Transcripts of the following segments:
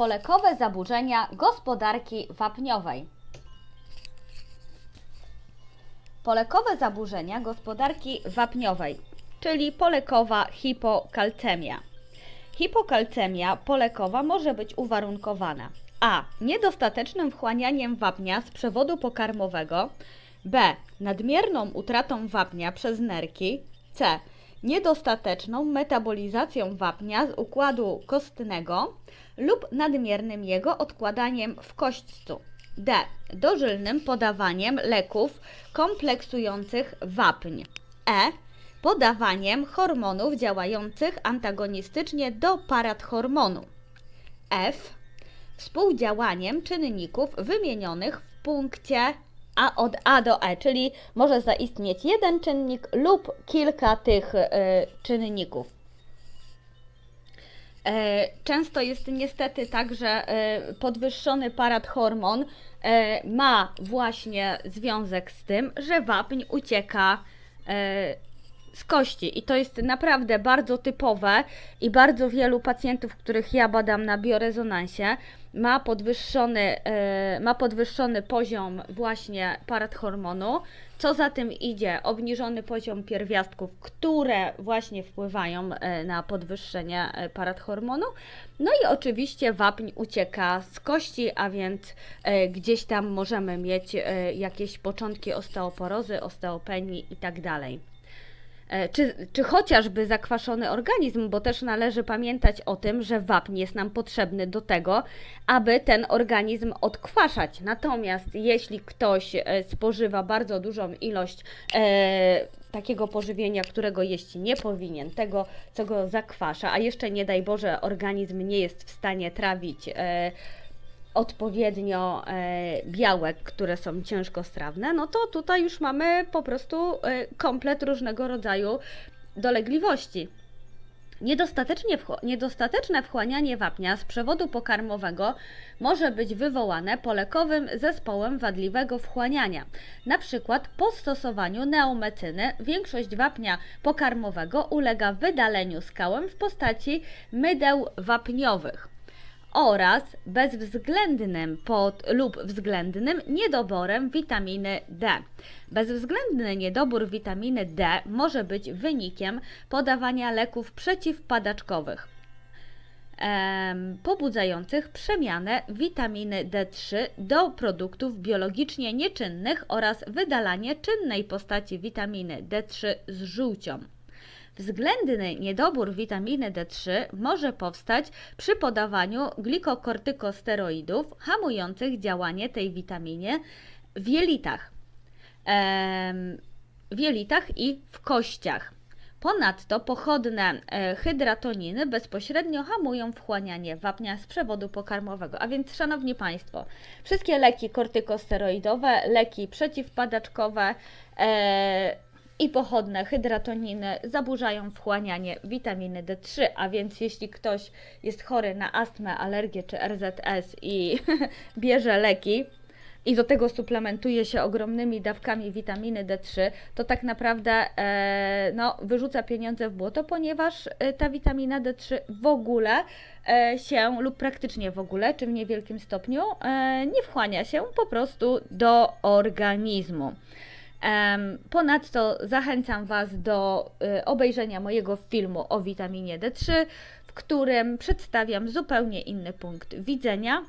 Polekowe zaburzenia gospodarki wapniowej. Polekowe zaburzenia gospodarki wapniowej, czyli polekowa hipokalcemia. Hipokalcemia polekowa może być uwarunkowana a. niedostatecznym wchłanianiem wapnia z przewodu pokarmowego, b. nadmierną utratą wapnia przez nerki, c. niedostateczną metabolizacją wapnia z układu kostnego lub nadmiernym jego odkładaniem w kośćcu. D. Dożylnym podawaniem leków kompleksujących wapń. E. Podawaniem hormonów działających antagonistycznie do parathormonu. F. Współdziałaniem czynników wymienionych w punkcie A od A do E, czyli może zaistnieć jeden czynnik lub kilka tych y, czynników. E, Często jest niestety tak, że e, podwyższony parathormon e, ma właśnie związek z tym, że wapń ucieka z kości. I to jest naprawdę bardzo typowe i bardzo wielu pacjentów, których ja badam na biorezonansie, ma podwyższony, ma podwyższony poziom właśnie parathormonu. Co za tym idzie, obniżony poziom pierwiastków, które właśnie wpływają e, na podwyższenie e, parathormonu. No i oczywiście wapń ucieka z kości, a więc e, gdzieś tam możemy mieć jakieś początki osteoporozy, osteopenii i tak dalej. E, Czy, czy chociażby zakwaszony organizm, bo też należy pamiętać o tym, że wapń jest nam potrzebny do tego, aby ten organizm odkwaszać. Natomiast jeśli ktoś e, spożywa bardzo dużą ilość e, takiego pożywienia, którego jeść nie powinien, tego, co go zakwasza, a jeszcze nie daj Boże, organizm nie jest w stanie trawić. E, odpowiednio e, białek, które są ciężkostrawne, no to tutaj już mamy po prostu e, komplet różnego rodzaju dolegliwości. Niedostatecznie niedostateczne wchłanianie wapnia z przewodu pokarmowego może być wywołane polekowym zespołem wadliwego wchłaniania. Na przykład po stosowaniu neomecyny większość wapnia pokarmowego ulega wydaleniu skałem w postaci mydeł wapniowych oraz bezwzględnym pod, lub względnym niedoborem witaminy D. Bezwzględny niedobór witaminy D może być wynikiem podawania leków przeciwpadaczkowych pobudzających przemianę witaminy D3 do produktów biologicznie nieczynnych oraz wydalanie czynnej postaci witaminy D3 z żółcią. Względny niedobór witaminy D3 może powstać przy podawaniu glikokortykosteroidów hamujących działanie tej witaminie w jelitach, w jelitach i w kościach. Ponadto pochodne e, hydratoniny bezpośrednio hamują wchłanianie wapnia z przewodu pokarmowego. A więc, Szanowni Państwo, wszystkie leki kortykosteroidowe, leki przeciwpadaczkowe e, i pochodne hydratoniny zaburzają wchłanianie witaminy D3. A więc, jeśli ktoś jest chory na astmę, alergię czy RZS i bierze leki, i do tego suplementuje się ogromnymi dawkami witaminy D3, to tak naprawdę e, no, wyrzuca pieniądze w błoto, ponieważ e, ta witamina D3 w ogóle e, się, lub praktycznie w ogóle, czy w niewielkim stopniu, e, nie wchłania się po prostu do organizmu. Ponadto zachęcam Was do y, obejrzenia mojego filmu o witaminie D3, w którym przedstawiam zupełnie inny punkt widzenia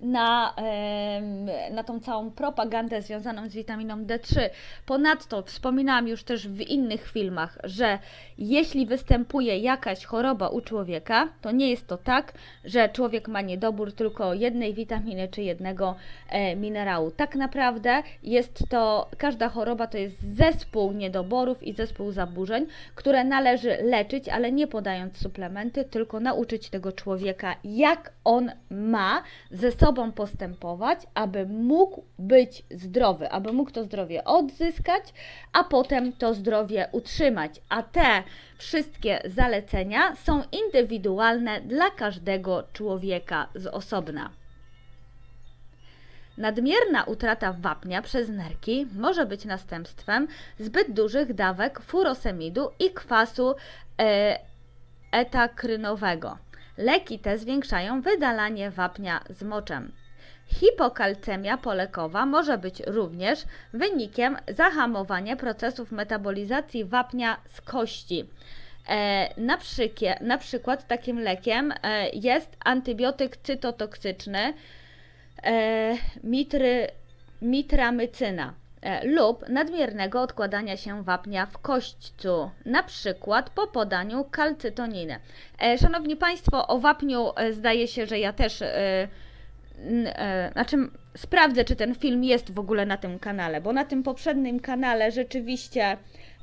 na, em, na tą całą propagandę związaną z witaminą D3. Ponadto wspominałam już też w innych filmach, że jeśli występuje jakaś choroba u człowieka, to nie jest to tak, że człowiek ma niedobór tylko jednej witaminy czy jednego e, minerału. Tak naprawdę jest to, każda choroba to jest zespół niedoborów i zespół zaburzeń, które należy leczyć, ale nie podając suplementy, tylko nauczyć tego człowieka, jak on ma ze sobą postępować, aby mógł być zdrowy, aby mógł to zdrowie odzyskać, a potem to zdrowie utrzymać. A te wszystkie zalecenia są indywidualne dla każdego człowieka z osobna. Nadmierna utrata wapnia przez nerki może być następstwem zbyt dużych dawek furosemidu i kwasu e, etakrynowego. Leki te zwiększają wydalanie wapnia z moczem. Hipokalcemia polekowa może być również wynikiem zahamowania procesów metabolizacji wapnia z kości. E, na, przykie, na przykład takim lekiem e, jest antybiotyk cytotoksyczny e, mitry, mitramycyna lub nadmiernego odkładania się wapnia w kośćcu, na przykład po podaniu kalcytoniny. E, Szanowni Państwo, o wapniu e, zdaje się, że ja też e, e, znaczy sprawdzę, czy ten film jest w ogóle na tym kanale, bo na tym poprzednim kanale rzeczywiście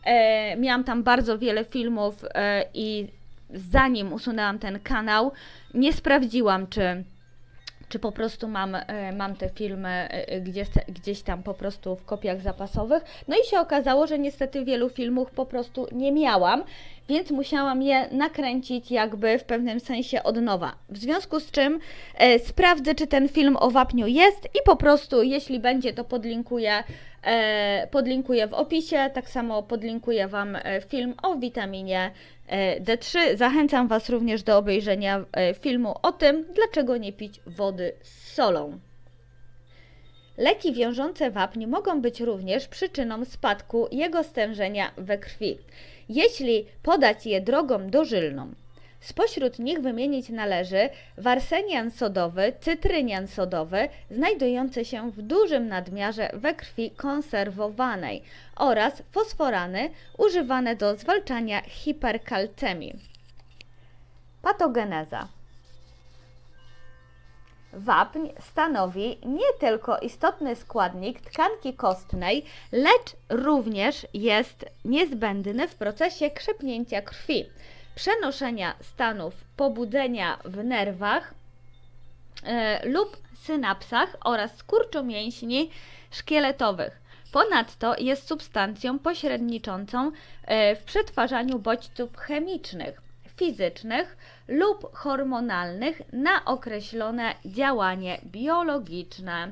e, miałam tam bardzo wiele filmów e, i zanim usunęłam ten kanał, nie sprawdziłam, czy czy po prostu mam, e, mam te filmy e, gdzieś, gdzieś tam po prostu w kopiach zapasowych. No i się okazało, że niestety wielu filmów po prostu nie miałam, więc musiałam je nakręcić jakby w pewnym sensie od nowa. W związku z czym e, sprawdzę, czy ten film o wapniu jest i po prostu, jeśli będzie, to podlinkuję, e, podlinkuję w opisie. Tak samo podlinkuję Wam e, film o witaminie e, D3. Zachęcam Was również do obejrzenia e, filmu o tym, dlaczego nie pić wody z solą. Leki wiążące wapń mogą być również przyczyną spadku jego stężenia we krwi, jeśli podać je drogą dożylną. Spośród nich wymienić należy warsenian sodowy, cytrynian sodowy, znajdujący się w dużym nadmiarze we krwi konserwowanej oraz fosforany używane do zwalczania hiperkalcemii. Patogeneza Wapń stanowi nie tylko istotny składnik tkanki kostnej, lecz również jest niezbędny w procesie krzepnięcia krwi, przenoszenia stanów pobudzenia w nerwach e, lub synapsach oraz skurczu mięśni szkieletowych. Ponadto jest substancją pośredniczącą e, w przetwarzaniu bodźców chemicznych, fizycznych lub hormonalnych na określone działanie biologiczne.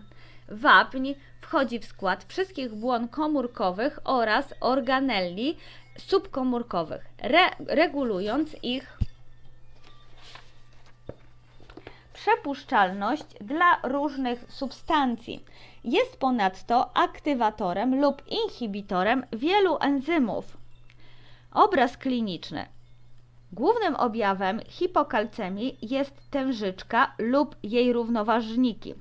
Wapń wchodzi w skład wszystkich błon komórkowych oraz organelli subkomórkowych, re- regulując ich przepuszczalność dla różnych substancji. Jest ponadto aktywatorem lub inhibitorem wielu enzymów. Obraz kliniczny. Głównym objawem hipokalcemii jest tężyczka lub jej równoważniki,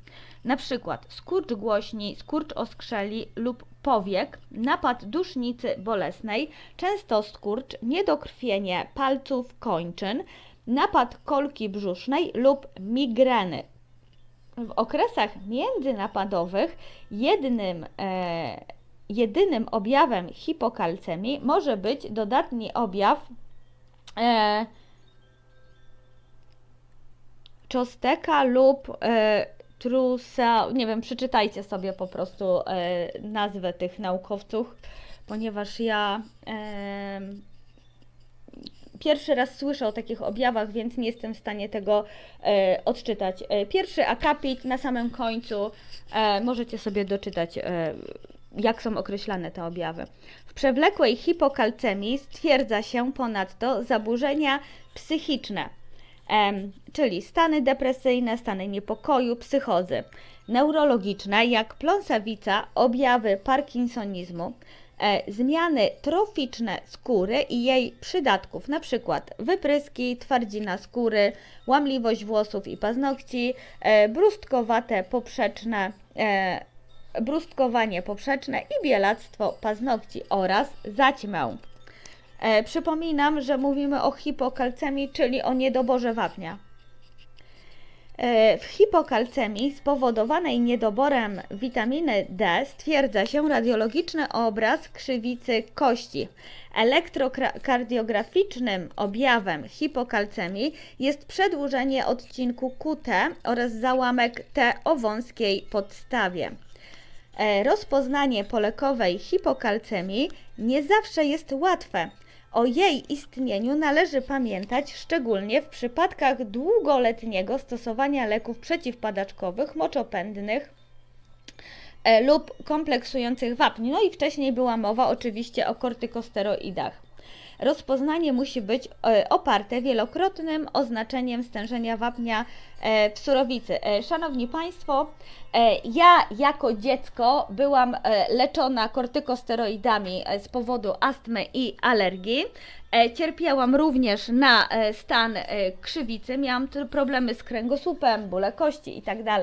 przykład skurcz głośni, skurcz oskrzeli lub powiek, napad dusznicy bolesnej, często skurcz, niedokrwienie palców kończyn, napad kolki brzusznej lub migreny. W okresach międzynapadowych jednym, e, jedynym objawem hipokalcemii może być dodatni objaw e, lub e, trusa, nie wiem, przeczytajcie sobie po prostu e, nazwę tych naukowców, ponieważ ja e, pierwszy raz słyszę o takich objawach, więc nie jestem w stanie tego e, odczytać. E, pierwszy akapit na samym końcu e, możecie sobie doczytać, e, jak są określane te objawy. W przewlekłej hipokalcemii stwierdza się ponadto zaburzenia psychiczne, czyli stany depresyjne, stany niepokoju, psychozy, neurologiczne, jak pląsawica, objawy parkinsonizmu, e, zmiany troficzne skóry i jej przydatków, na przykład wypryski, twardzina skóry, łamliwość włosów i paznokci, e, brustkowate poprzeczne, e, brustkowanie poprzeczne i bielactwo paznokci oraz zaćmę. E, przypominam, że mówimy o hipokalcemii, czyli o niedoborze wapnia. E, W hipokalcemii spowodowanej niedoborem witaminy D stwierdza się radiologiczny obraz krzywicy kości. Elektrokardiograficznym objawem hipokalcemii jest przedłużenie odcinku QT oraz załamek T o wąskiej podstawie. E, Rozpoznanie polekowej hipokalcemii nie zawsze jest łatwe. O jej istnieniu należy pamiętać szczególnie w przypadkach długoletniego stosowania leków przeciwpadaczkowych, moczopędnych e, lub kompleksujących wapń. No i wcześniej była mowa oczywiście o kortykosteroidach. Rozpoznanie musi być e, oparte wielokrotnym oznaczeniem stężenia wapnia e, w surowicy. E, Szanowni Państwo, ja jako dziecko byłam leczona kortykosteroidami z powodu astmy i alergii. Cierpiałam również na stan krzywicy, miałam problemy z kręgosłupem, bóle kości itd.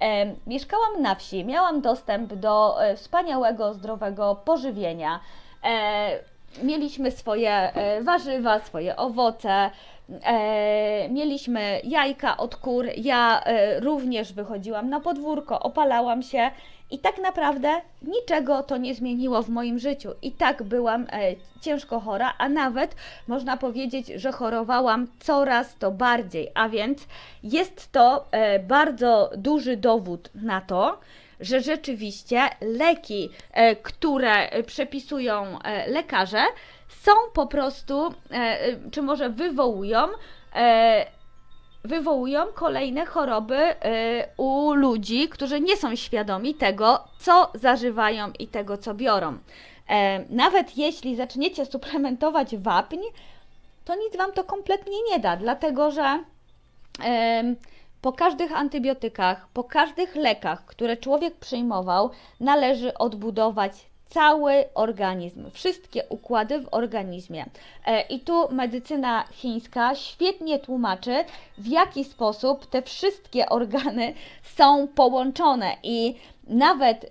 E, Mieszkałam na wsi, miałam dostęp do wspaniałego, zdrowego pożywienia. Mieliśmy swoje e, warzywa, swoje owoce, e, mieliśmy jajka od kur. Ja e, również wychodziłam na podwórko, opalałam się i tak naprawdę niczego to nie zmieniło w moim życiu. I tak byłam ciężko chora, a nawet można powiedzieć, że chorowałam coraz to bardziej. A więc jest to bardzo duży dowód na to, że rzeczywiście leki, e, które przepisują e, lekarze, są po prostu, e, czy może wywołują, wywołują kolejne choroby u ludzi, którzy nie są świadomi tego, co zażywają i tego, co biorą. Nawet jeśli zaczniecie suplementować wapń, to nic Wam to kompletnie nie da, dlatego że po każdych antybiotykach, po każdych lekach, które człowiek przyjmował, należy odbudować cały organizm, wszystkie układy w organizmie. E, I tu medycyna chińska świetnie tłumaczy, w jaki sposób te wszystkie organy są połączone i nawet y,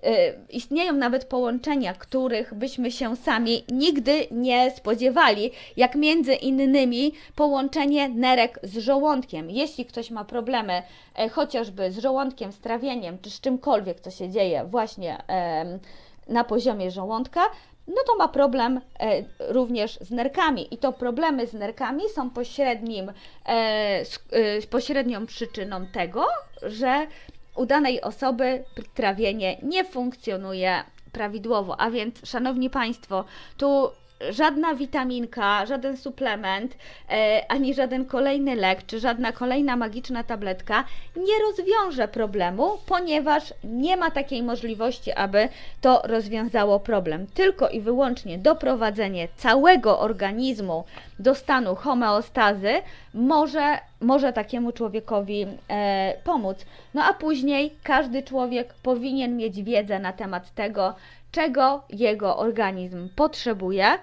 istnieją nawet połączenia, których byśmy się sami nigdy nie spodziewali, jak między innymi połączenie nerek z żołądkiem. Jeśli ktoś ma problemy e, chociażby z żołądkiem, z trawieniem, czy z czymkolwiek, co się dzieje właśnie em, na poziomie żołądka, no to ma problem e, również z nerkami. I to problemy z nerkami są pośrednim, e, e, pośrednią przyczyną tego, że u danej osoby trawienie nie funkcjonuje prawidłowo. A więc, Szanowni Państwo, tu żadna witaminka, żaden suplement, e, ani żaden kolejny lek, czy żadna kolejna magiczna tabletka nie rozwiąże problemu, ponieważ nie ma takiej możliwości, aby to rozwiązało problem. Tylko i wyłącznie doprowadzenie całego organizmu do stanu homeostazy może, może takiemu człowiekowi e, pomóc. No a później każdy człowiek powinien mieć wiedzę na temat tego, czego jego organizm potrzebuje, e,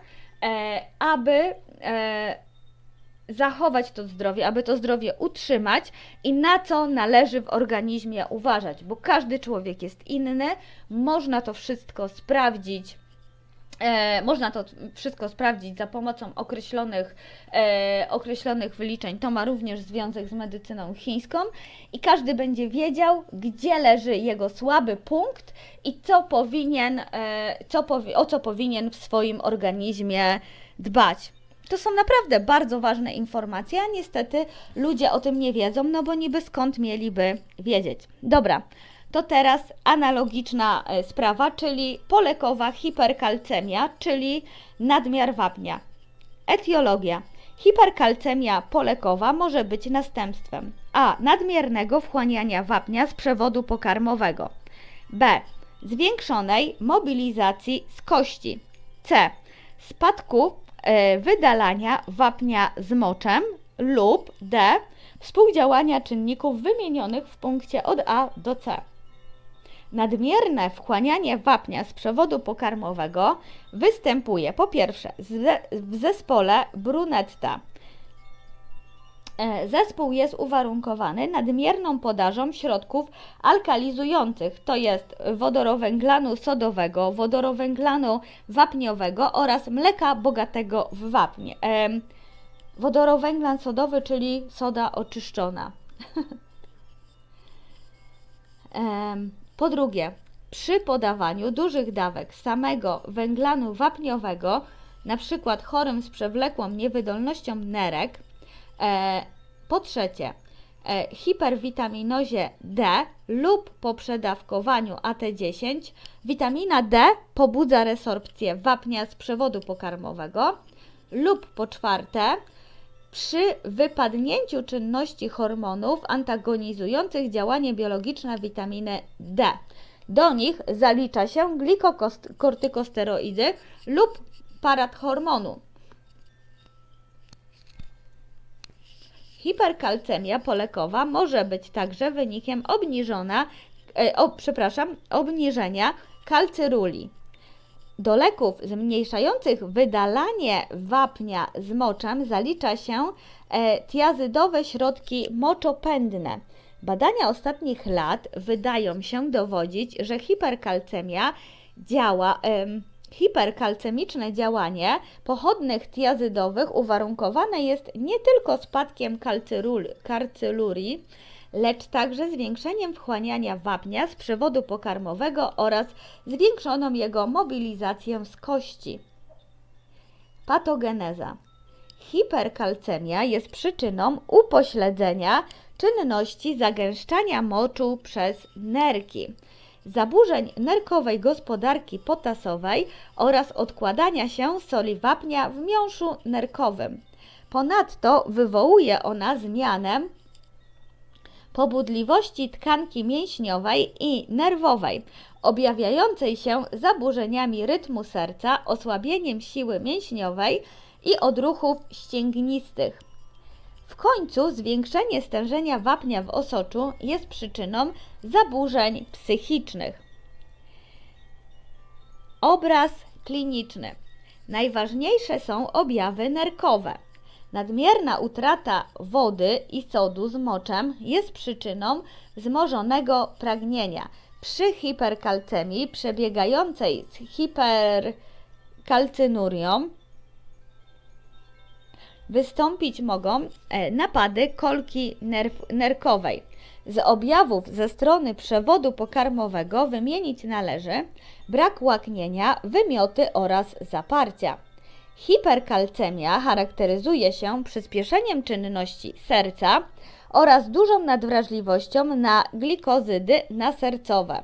aby e, zachować to zdrowie, aby to zdrowie utrzymać i na co należy w organizmie uważać, bo każdy człowiek jest inny, można to wszystko sprawdzić. E, można to wszystko sprawdzić za pomocą określonych, e, określonych wyliczeń. To ma również związek z medycyną chińską i każdy będzie wiedział, gdzie leży jego słaby punkt i co powinien, e, co powi- o co powinien w swoim organizmie dbać. To są naprawdę bardzo ważne informacje, a niestety ludzie o tym nie wiedzą, no bo niby skąd mieliby wiedzieć. Dobra, to teraz analogiczna e, sprawa, czyli polekowa hiperkalcemia, czyli nadmiar wapnia. Etiologia. Hiperkalcemia polekowa może być następstwem a. nadmiernego wchłaniania wapnia z przewodu pokarmowego, b. zwiększonej mobilizacji z kości, c. spadku e, wydalania wapnia z moczem lub d. współdziałania czynników wymienionych w punkcie od A do C. Nadmierne wchłanianie wapnia z przewodu pokarmowego występuje po pierwsze ze- w zespole Brunetta. E, Zespół jest uwarunkowany nadmierną podażą środków alkalizujących, to jest wodorowęglanu sodowego, wodorowęglanu wapniowego oraz mleka bogatego w wapnie. Em, Wodorowęglan sodowy, czyli soda oczyszczona. Em, Po drugie, przy podawaniu dużych dawek samego węglanu wapniowego, przykład chorym z przewlekłą niewydolnością nerek, e, po trzecie, e, hiperwitaminozie D lub po przedawkowaniu AT10, witamina D pobudza resorpcję wapnia z przewodu pokarmowego lub po czwarte, przy wypadnięciu czynności hormonów antagonizujących działanie biologiczne witaminy D. Do nich zalicza się glikokortykosteroidy lub parat hormonu. Hiperkalcemia polekowa może być także wynikiem obniżona, e, o, przepraszam, obniżenia kalcyruli. Do leków zmniejszających wydalanie wapnia z moczem zalicza się e, tiazydowe środki moczopędne. Badania ostatnich lat wydają się dowodzić, że hiperkalcemia działa, em, hiperkalcemiczne działanie pochodnych tiazydowych uwarunkowane jest nie tylko spadkiem kalcyrul, kalcylurii, lecz także zwiększeniem wchłaniania wapnia z przewodu pokarmowego oraz zwiększoną jego mobilizację z kości. Patogeneza. Hiperkalcemia jest przyczyną upośledzenia czynności zagęszczania moczu przez nerki, zaburzeń nerkowej gospodarki potasowej oraz odkładania się soli wapnia w miąższu nerkowym. Ponadto wywołuje ona zmianę pobudliwości tkanki mięśniowej i nerwowej, objawiającej się zaburzeniami rytmu serca, osłabieniem siły mięśniowej i odruchów ścięgnistych. W końcu zwiększenie stężenia wapnia w osoczu jest przyczyną zaburzeń psychicznych. Obraz kliniczny. Najważniejsze są objawy nerkowe. Nadmierna utrata wody i sodu z moczem jest przyczyną wzmożonego pragnienia. Przy hiperkalcemii przebiegającej z hiperkalcynurią wystąpić mogą e, napady kolki nerkowej. Z objawów ze strony przewodu pokarmowego wymienić należy brak łaknienia, wymioty oraz zaparcia. Hiperkalcemia charakteryzuje się przyspieszeniem czynności serca oraz dużą nadwrażliwością na glikozydy nasercowe.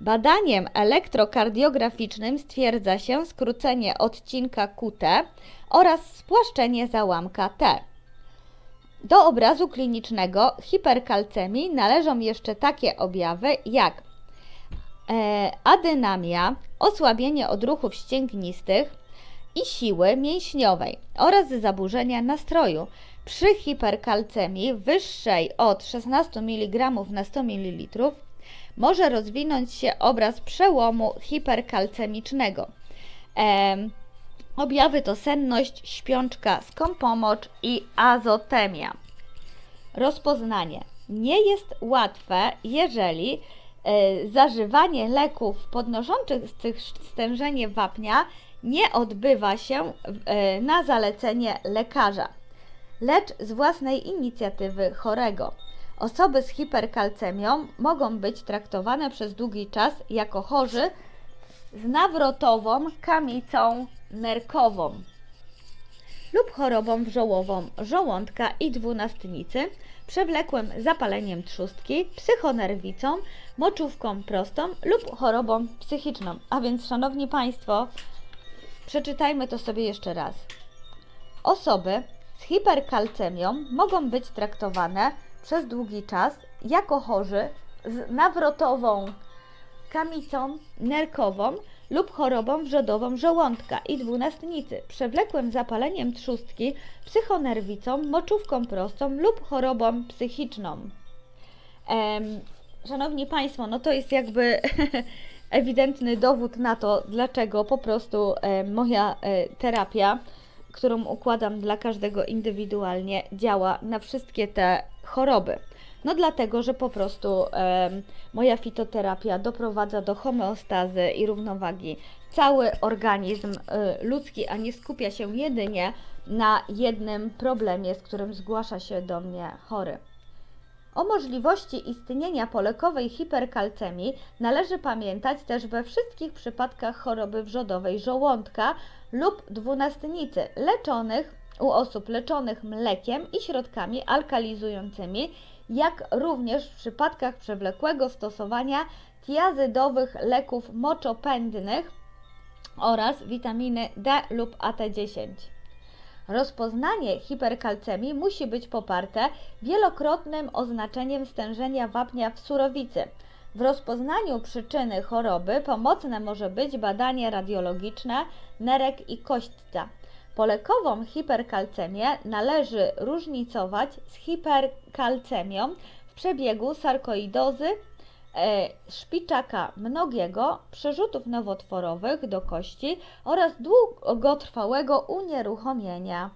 Badaniem elektrokardiograficznym stwierdza się skrócenie odcinka QT oraz spłaszczenie załamka T. Do obrazu klinicznego hiperkalcemii należą jeszcze takie objawy jak e, adynamia, osłabienie odruchów ścięgnistych i siły mięśniowej oraz zaburzenia nastroju. Przy hiperkalcemii wyższej od 16 mg na 100 ml może rozwinąć się obraz przełomu hiperkalcemicznego. Em, objawy to senność, śpiączka, skąpomocz i azotemia. Rozpoznanie nie jest łatwe, jeżeli e, zażywanie leków podnoszących stężenie wapnia nie odbywa się e, na zalecenie lekarza, lecz z własnej inicjatywy chorego. Osoby z hiperkalcemią mogą być traktowane przez długi czas jako chorzy z nawrotową kamicą nerkową lub chorobą wrzołową żołądka i dwunastnicy, przewlekłym zapaleniem trzustki, psychonerwicą, moczówką prostą lub chorobą psychiczną. A więc, Szanowni Państwo, przeczytajmy to sobie jeszcze raz. Osoby z hiperkalcemią mogą być traktowane przez długi czas jako chorzy z nawrotową kamicą nerkową lub chorobą wrzodową żołądka i dwunastnicy, przewlekłym zapaleniem trzustki, psychonerwicą, moczówką prostą lub chorobą psychiczną. Em, szanowni Państwo, no to jest jakby ewidentny dowód na to, dlaczego po prostu e, moja e, terapia, którą układam dla każdego indywidualnie, działa na wszystkie te choroby. No dlatego, że po prostu e, moja fitoterapia doprowadza do homeostazy i równowagi cały organizm ludzki, a nie skupia się jedynie na jednym problemie, z którym zgłasza się do mnie chory. O możliwości istnienia polekowej hiperkalcemii należy pamiętać też we wszystkich przypadkach choroby wrzodowej żołądka lub dwunastnicy leczonych u osób leczonych mlekiem i środkami alkalizującymi, jak również w przypadkach przewlekłego stosowania tiazydowych leków moczopędnych oraz witaminy D lub AT10. Rozpoznanie hiperkalcemii musi być poparte wielokrotnym oznaczeniem stężenia wapnia w surowicy. W rozpoznaniu przyczyny choroby pomocne może być badanie radiologiczne nerek i kośćca. Polekową hiperkalcemię należy różnicować z hiperkalcemią w przebiegu sarkoidozy, szpiczaka mnogiego, przerzutów nowotworowych do kości oraz długotrwałego unieruchomienia.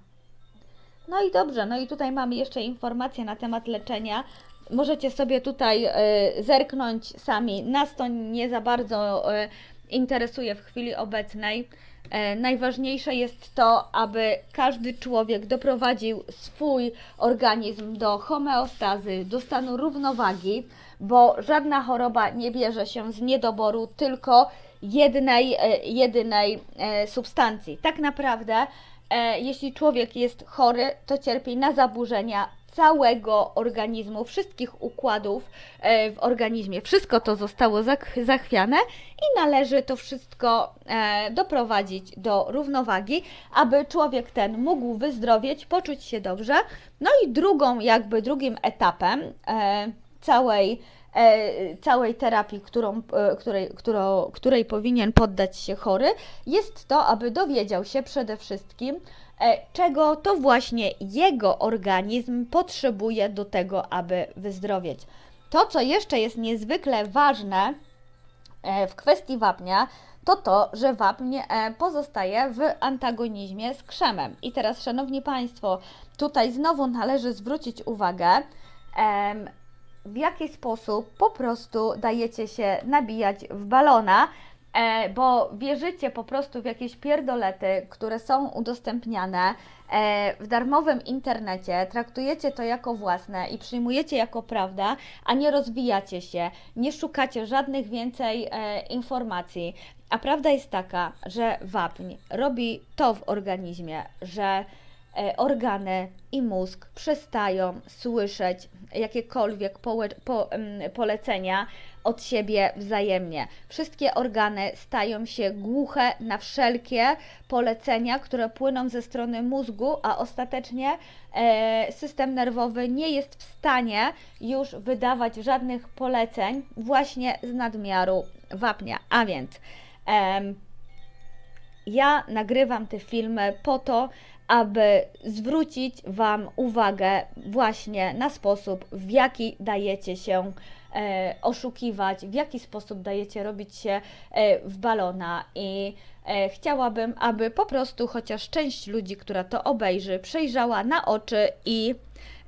No i dobrze, no i tutaj mamy jeszcze informacje na temat leczenia. Możecie sobie tutaj e, zerknąć sami. Nas to nie za bardzo e, interesuje w chwili obecnej. E, najważniejsze jest to, aby każdy człowiek doprowadził swój organizm do homeostazy, do stanu równowagi, bo żadna choroba nie bierze się z niedoboru tylko jednej, e, jedynej e, substancji. Tak naprawdę, e, jeśli człowiek jest chory, to cierpi na zaburzenia całego organizmu, wszystkich układów w organizmie. Wszystko to zostało zachwiane i należy to wszystko doprowadzić do równowagi, aby człowiek ten mógł wyzdrowieć, poczuć się dobrze. No i drugą, jakby drugim etapem całej e, całej terapii, którą, e, której, którą, której powinien poddać się chory, jest to, aby dowiedział się przede wszystkim, e, czego to właśnie jego organizm potrzebuje do tego, aby wyzdrowieć. To, co jeszcze jest niezwykle ważne w kwestii wapnia, to to, że wapń pozostaje w antagonizmie z krzemem. I teraz, Szanowni Państwo, tutaj znowu należy zwrócić uwagę, w jaki sposób po prostu dajecie się nabijać w balona, e, bo wierzycie po prostu w jakieś pierdolety, które są udostępniane e, w darmowym internecie, traktujecie to jako własne i przyjmujecie jako prawda, a nie rozwijacie się, nie szukacie żadnych więcej e, informacji. A prawda jest taka, że wapń robi to w organizmie, że organy i mózg przestają słyszeć jakiekolwiek połe- po, em, polecenia od siebie wzajemnie. Wszystkie organy stają się głuche na wszelkie polecenia, które płyną ze strony mózgu, a ostatecznie e, system nerwowy nie jest w stanie już wydawać żadnych poleceń właśnie z nadmiaru wapnia. A więc ja nagrywam te filmy po to, aby zwrócić Wam uwagę właśnie na sposób, w jaki dajecie się e, oszukiwać, w jaki sposób dajecie robić się e, w balona. I e, chciałabym, aby po prostu chociaż część ludzi, która to obejrzy, przejrzała na oczy i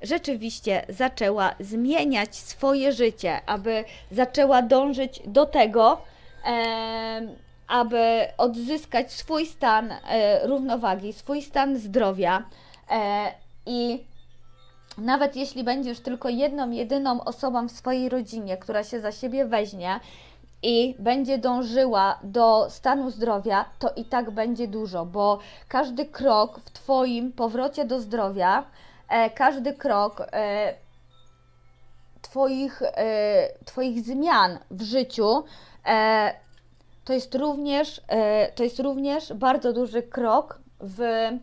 rzeczywiście zaczęła zmieniać swoje życie, aby zaczęła dążyć do tego, em, aby odzyskać swój stan e, równowagi, swój stan zdrowia. E, i nawet jeśli będziesz tylko jedną, jedyną osobą w swojej rodzinie, która się za siebie weźmie i będzie dążyła do stanu zdrowia, to i tak będzie dużo, bo każdy krok w Twoim powrocie do zdrowia, e, każdy krok e, twoich, e, twoich zmian w życiu, e, to jest również, e, to jest również bardzo duży krok w, e,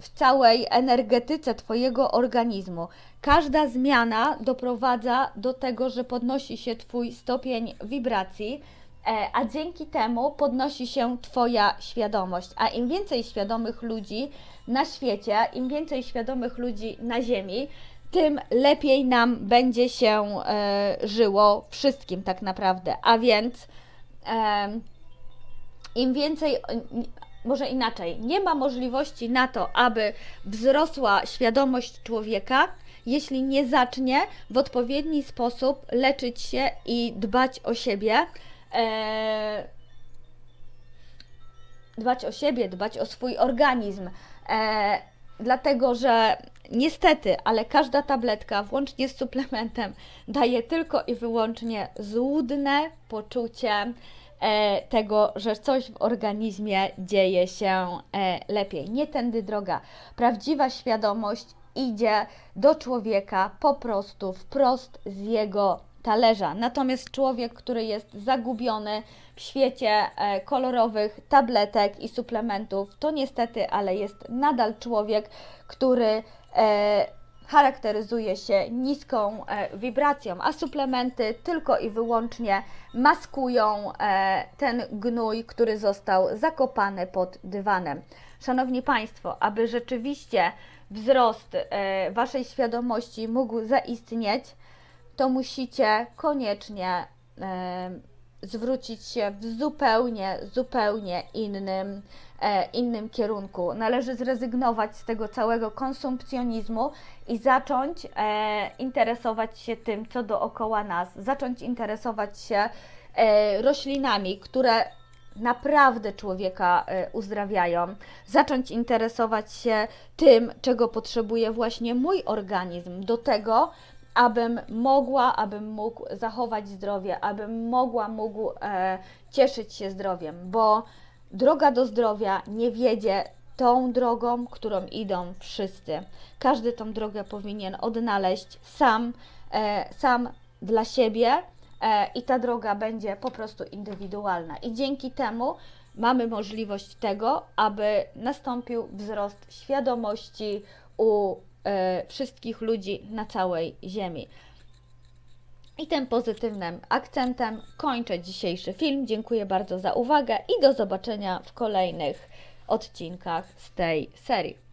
w całej energetyce Twojego organizmu. Każda zmiana doprowadza do tego, że podnosi się Twój stopień wibracji, e, a dzięki temu podnosi się Twoja świadomość. A im więcej świadomych ludzi na świecie, im więcej świadomych ludzi na Ziemi, tym lepiej nam będzie się żyło wszystkim tak naprawdę. A więc im więcej, może inaczej, nie ma możliwości na to, aby wzrosła świadomość człowieka, jeśli nie zacznie w odpowiedni sposób leczyć się i dbać o siebie. E, dbać o siebie, dbać o swój organizm. E, dlatego, że niestety, ale każda tabletka, włącznie z suplementem, daje tylko i wyłącznie złudne poczucie e, tego, że coś w organizmie dzieje się e, lepiej. Nie tędy droga. Prawdziwa świadomość idzie do człowieka po prostu wprost z jego talerza. Natomiast człowiek, który jest zagubiony w świecie e, kolorowych tabletek i suplementów, to niestety, ale jest nadal człowiek, który charakteryzuje się niską e, wibracją, a suplementy tylko i wyłącznie maskują e, ten gnój, który został zakopany pod dywanem. Szanowni Państwo, aby rzeczywiście wzrost e, Waszej świadomości mógł zaistnieć, to musicie koniecznie e, zwrócić się w zupełnie, zupełnie innym, e, innym kierunku. Należy zrezygnować z tego całego konsumpcjonizmu i zacząć e, interesować się tym, co dookoła nas, zacząć interesować się e, roślinami, które naprawdę człowieka e, uzdrawiają, zacząć interesować się tym, czego potrzebuje właśnie mój organizm. Do tego, abym mogła, abym mógł zachować zdrowie, abym mogła, mógł e, cieszyć się zdrowiem, bo droga do zdrowia nie wiedzie tą drogą, którą idą wszyscy. Każdy tą drogę powinien odnaleźć sam, e, sam dla siebie e, i ta droga będzie po prostu indywidualna. I dzięki temu mamy możliwość tego, aby nastąpił wzrost świadomości u wszystkich ludzi na całej Ziemi. I tym pozytywnym akcentem kończę dzisiejszy film. Dziękuję bardzo za uwagę i do zobaczenia w kolejnych odcinkach z tej serii.